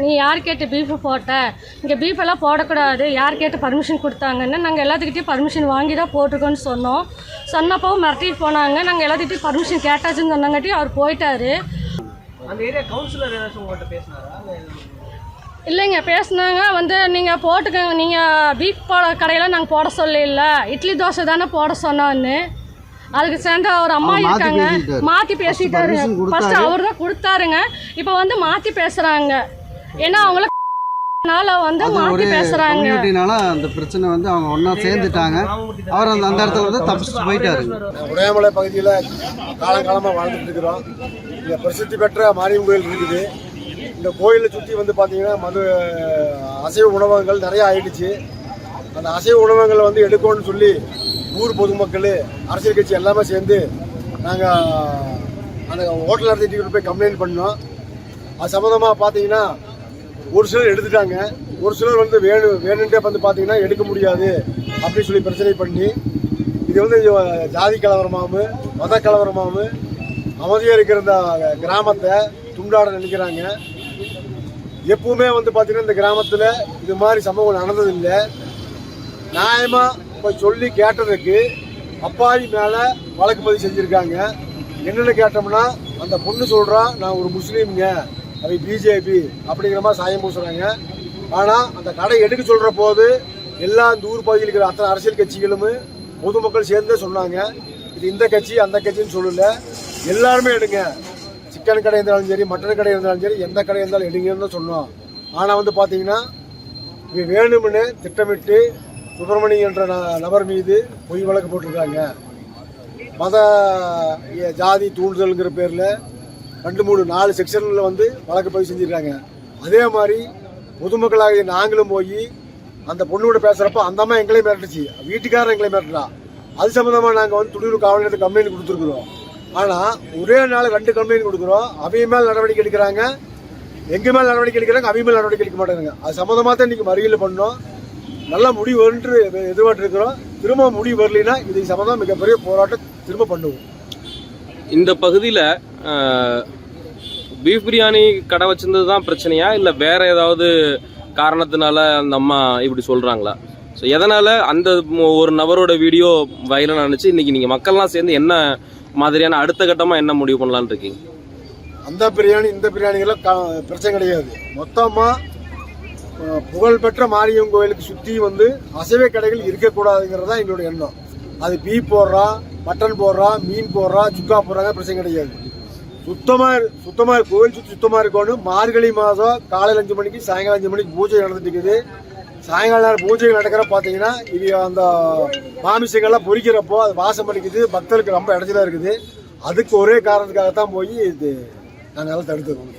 நீ யார் கேட்டு பீஃப் போட்ட? இங்கே பீஃப் எல்லாம் போடக்கூடாது. யார் கேட்டு பர்மிஷன் கொடுத்தாங்கன்னு நாங்கள் எல்லாத்துக்கிட்டையும் பர்மிஷன் வாங்கி தான் போட்டிருக்கோன்னு சொன்னோம். சொன்னப்போ மிரட்டிட்டு போனாங்க. நாங்கள் எல்லாத்துக்கிட்டையும் பர்மிஷன் கேட்டாச்சுன்னு சொன்னாங்காட்டி அவர் போயிட்டாரு. அந்த ஏரியா கவுன்சிலர் ஏதாச்சும் உங்கள்கிட்ட பேசினாரா? இல்லைங்க பேசுனாங்க. வந்து நீங்கள் போட்டுக்கோங்க. நீங்கள் பீஃப் போட கடையில் நாங்கள் போட சொல்லல. இட்லி தோசை தானே போட சொன்னோன்னு. அதுக்கு சேர்ந்து ஒரு அம்மா இருக்காங்க. மாற்றி பேசிட்டாருங்க. ஃபர்ஸ்ட் அவர் தான் கொடுத்தாருங்க. இப்போ வந்து மாற்றி பேசுகிறாங்க ஏன்னா அவங்கள நாள வந்து மாற்றி பேசுகிறாங்க அந்த பிரச்சனை வந்து அவங்க ஒன்றா சேர்ந்துட்டாங்க. அவர் அந்த அந்த இடத்துல வந்து தப்பிச்சு போயிட்டாரு. உடையாமலை பகுதியில் காலங்காலமாக வாழ்ந்துட்டு இருக்கிறோம். இங்கே பிரசித்தி பெற்ற மாரியம்மன் கோயில் இருக்குது. இந்த கோயிலை சுற்றி வந்து பார்த்தீங்கன்னா மது அசைவ உணவகங்கள் நிறையா ஆயிடுச்சு. அந்த அசைவ உணவகங்களை வந்து எடுக்கணும்னு சொல்லி ஊர் பொதுமக்கள் அரசியல் கட்சி எல்லாமே சேர்ந்து நாங்கள் அந்த ஹோட்டல் நடத்திட்டு போய் கம்ப்ளைண்ட் பண்ணோம். அது சம்மந்தமாக பார்த்தீங்கன்னா ஒரு சிலர் எடுத்துட்டாங்க. ஒரு சிலர் வந்து வேணும் வேணுன்ட்டே வந்து பார்த்தீங்கன்னா எடுக்க முடியாது. அப்படின்னு சொல்லி பிரச்சனை பண்ணி இது வந்து ஜாதி கலவரமாகவும் மத கலவரமாகவும் அமைதியாக இருக்கிற இந்த கிராமத்தை துண்டாட நினைக்கிறாங்க. எப்பவுமே வந்து பார்த்தீங்கன்னா இந்த கிராமத்தில் இது மாதிரி சம்பவம் நடந்ததில்லை. நியாயமாக இப்போ சொல்லி கேட்டதுக்கு அப்பாவி மேலே வழக்கு பதிவு செஞ்சுருக்காங்க. என்னென்னு கேட்டோம்னா அந்த பொண்ணு சொல்கிறா நான் ஒரு முஸ்லீம்ங்க. அது பிஜேபி அப்படிங்கிற மாதிரி சாயம் பூசுகிறாங்க ஆனால் அந்த கடை எடுக்க சொல்கிற போது எல்லா இந்த ஊர் பகுதியில் இருக்கிற அத்தனை அரசியல் கட்சிகளும் பொதுமக்கள் சேர்ந்தே சொன்னாங்க. இது இந்த கட்சி அந்த கட்சின்னு சொல்லல. எல்லாருமே எடுங்க. சிக்கன் கடை இருந்தாலும் சரி மட்டன் கடை இருந்தாலும் சரி எந்த கடை இருந்தாலும் எடுங்கன்னு தான் சொன்னோம். ஆனால் வந்து பார்த்தீங்கன்னா இது வேணும்னு திட்டமிட்டு சுப்பிரமணி என்ற ந- நபர் மீது பொய் வழக்கு போட்டிருக்காங்க. மத ஜாதி தூண்டுதல்ங்கிற பேரில் ரெண்டு மூணு நாலு செக்ஷனில் வந்து வழக்கு பதிவு செஞ்சுருக்காங்க. அதே மாதிரி பொதுமக்களாகிய நாங்களும் போய் அந்த பொண்ணோட பேசுகிறப்ப அந்த அம்மா எங்களையும் மிரட்டுச்சு. வீட்டுக்காரர் எங்களையும் மிரட்டுறா. அது சம்மந்தமாக நாங்கள் வந்து துணிவு காவல் நிலையத்துக்கு கம்ப்ளைண்ட் கொடுத்துருக்குறோம். ஆனால் ஒரே நாள் ரெண்டு கம்ப்ளைண்ட் கொடுக்குறோம். அவங்க மேல் நடவடிக்கை எடுக்கிறாங்க. எங்கள் மேல் நடவடிக்கை எடுக்கிறாங்க அவங்க மேல் நடவடிக்கை எடுக்க மாட்டாங்க. அது சம்மந்தமாக தான் இன்றைக்கி மறியல் பண்ணோம். நல்லா முடிவு வருன்ட்டு எதிர்பார்த்து இருக்கிறோம் திரும்ப முடிவு வரலைன்னா இது சம்மந்தம் மிகப்பெரிய போராட்டம் திரும்ப பண்ணுவோம். இந்த பகுதியில் பீஃப் பிரியாணி கடை வச்சிருந்தது தான் பிரச்சனையா? இல்லை வேற ஏதாவது காரணத்தினால அந்த அம்மா இப்படி சொல்கிறாங்களா ஸோ எதனால் அந்த ஒரு நபரோட வீடியோ வைரல் நினச்சி இன்றைக்கி நீங்கள் மக்கள்லாம் சேர்ந்து என்ன மாதிரியான அடுத்த கட்டமாக என்ன முடிவு பண்ணலான்னு இருக்கீங்க? அந்த பிரியாணி இந்த பிரியாணிகள்லாம் கா- பிரச்சனை கிடையாது. மொத்தமாக புகழ்பெற்ற மாரியம் கோயிலுக்கு சுற்றி வந்து அசைவ கடைகள் இருக்கக்கூடாதுங்கிறது தான் எங்களுடைய எண்ணம். அது பீ போடுறா மட்டன் போடுறோம் மீன் போடுறோம் சுக்கா போடுறாங்க பிரச்சனை கிடையாது. சுத்தமாக சுத்தமாக கோவில் சுற்றி சுத்தமாக இருக்கணும் மார்கழி மாதம் காலையில் அஞ்சு மணிக்கு சாயங்காலம் அஞ்சு மணிக்கு பூஜை நடந்துட்டு இருக்குது. சாயங்கால நேரம் பூஜைகள் நடக்கிற பார்த்தீங்கன்னா இது அந்த மாமிசங்கள்லாம் பொறிக்கிறப்போ அது வாசம் பண்ணிக்குது பக்தர்களுக்கு ரொம்ப இடத்துல இருக்குது. அதுக்கு ஒரே காரணத்துக்காகத்தான் போய் இது நாங்கள் எல்லாம் தடுத்துருக்கோம்